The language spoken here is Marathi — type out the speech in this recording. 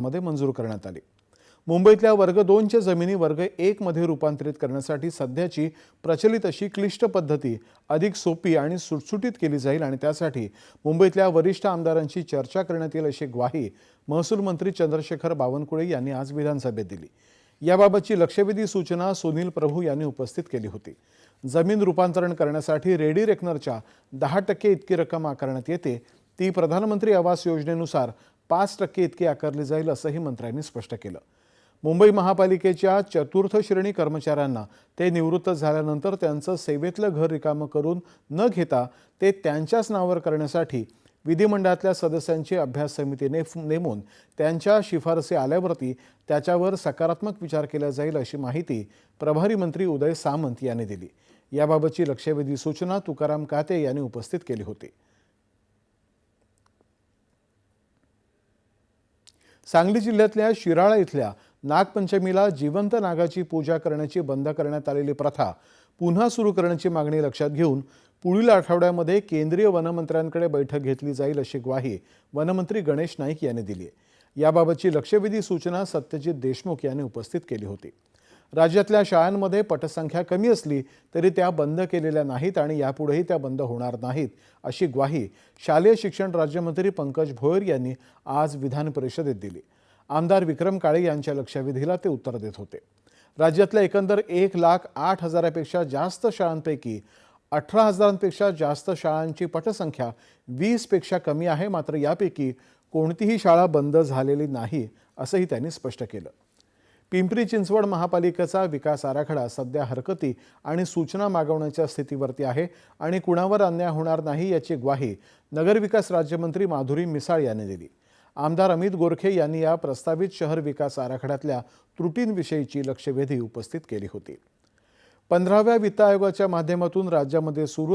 मध्ये मंजूर करण्यात आली. मुंबईतल्या वर्ग दोनच्या जमिनी वर्ग एक मध्ये रूपांतरित करण्यासाठी सध्याची प्रचलित अशी क्लिष्ट पद्धती अधिक सोपी आणि सुटसुटीत केली जाईल आणि त्यासाठी मुंबईतल्या वरिष्ठ आमदारांची चर्चा करण्यात येईल अशी ग्वाही महसूल मंत्री चंद्रशेखर बावनकुळे यांनी आज विधानसभेत दिली. याबाबतची लक्षवेधी सूचना सुनील प्रभू यांनी उपस्थित केली होती. जमीन रूपांतरण करण्यासाठी रेडी रेकनरच्या दहा टक्के इतकी रक्कम आकारण्यात येते. ती प्रधानमंत्री आवास योजनेनुसार पाच टक्के इतकी आकारली जाईल असंही मंत्र्यांनी स्पष्ट केलं. मुंबई महापालिकेच्या चतुर्थ श्रेणी कर्मचाऱ्यांना ते निवृत्त झाल्यानंतर त्यांचं सेवेतलं घर रिकामं करून न घेता ते त्यांच्याच नावावर करण्यासाठी विधिमंडळातल्या सदस्यांची अभ्यास समितीने नेमून त्यांच्या शिफारसी आल्यावरती त्याच्यावर सकारात्मक विचार केला जाईल अशी माहिती प्रभारी मंत्री उदय सामंत यांनी दिली. याबाबतची लक्षवेधी सूचना तुकाराम काते यांनी उपस्थित केली होती. सांगली जिल्ह्यातल्या शिराळा इथल्या नागपंचमीला जिवंत नागाची पूजा करण्याची बंद करण्यात आलेली प्रथा पुन्हा सुरू करण्याची मागणी लक्षात घेऊन पुढील आठवड्यामध्ये केंद्रीय वनमंत्र्यांकडे बैठक घेतली जाईल अशी ग्वाही वनमंत्री गणेश नाईक यांनी दिली आहे. याबाबतची लक्षवेधी सूचना सत्यजित देशमुख यांनी उपस्थित केली होती. राज्यातल्या शाळांमध्ये पटसंख्या कमी असली तरी त्या बंद केलेल्या नाहीत आणि यापुढेही त्या बंद होणार नाहीत अशी ग्वाही शालेय शिक्षण राज्यमंत्री पंकज भोयर यांनी आज विधान परिषदेत दिली. आमदार विक्रम काळे यांच्या लक्षवेधीला ते उत्तर देत होते. राज्यातल्या एकंदर एक लाख आठ हजारापेक्षा जास्त शाळांपैकी अठरा हजारांपेक्षा जास्त शाळांची पटसंख्या वीसपेक्षा कमी आहे मात्र यापैकी कोणतीही शाळा बंद झालेली नाही असंही त्यांनी स्पष्ट केलं. पिंपरी चिंचवड महापालिकेचा विकास आराखडा सध्या हरकती आणि सूचना मागवण्याच्या स्थितीवरती आहे आणि कुणावर अन्याय होणार नाही याची ग्वाही नगरविकास राज्यमंत्री माधुरी मिसाळ यांनी दिली. आमदार अमित गोरखे यांनी या प्रस्तावित शहर विकास आराखड्यातल्या त्रुटींविषयीची लक्षवेधी उपस्थित केली होती. पंधराव्या वित्त आयोगाच्या माध्यमातून राज्यामध्ये सुरू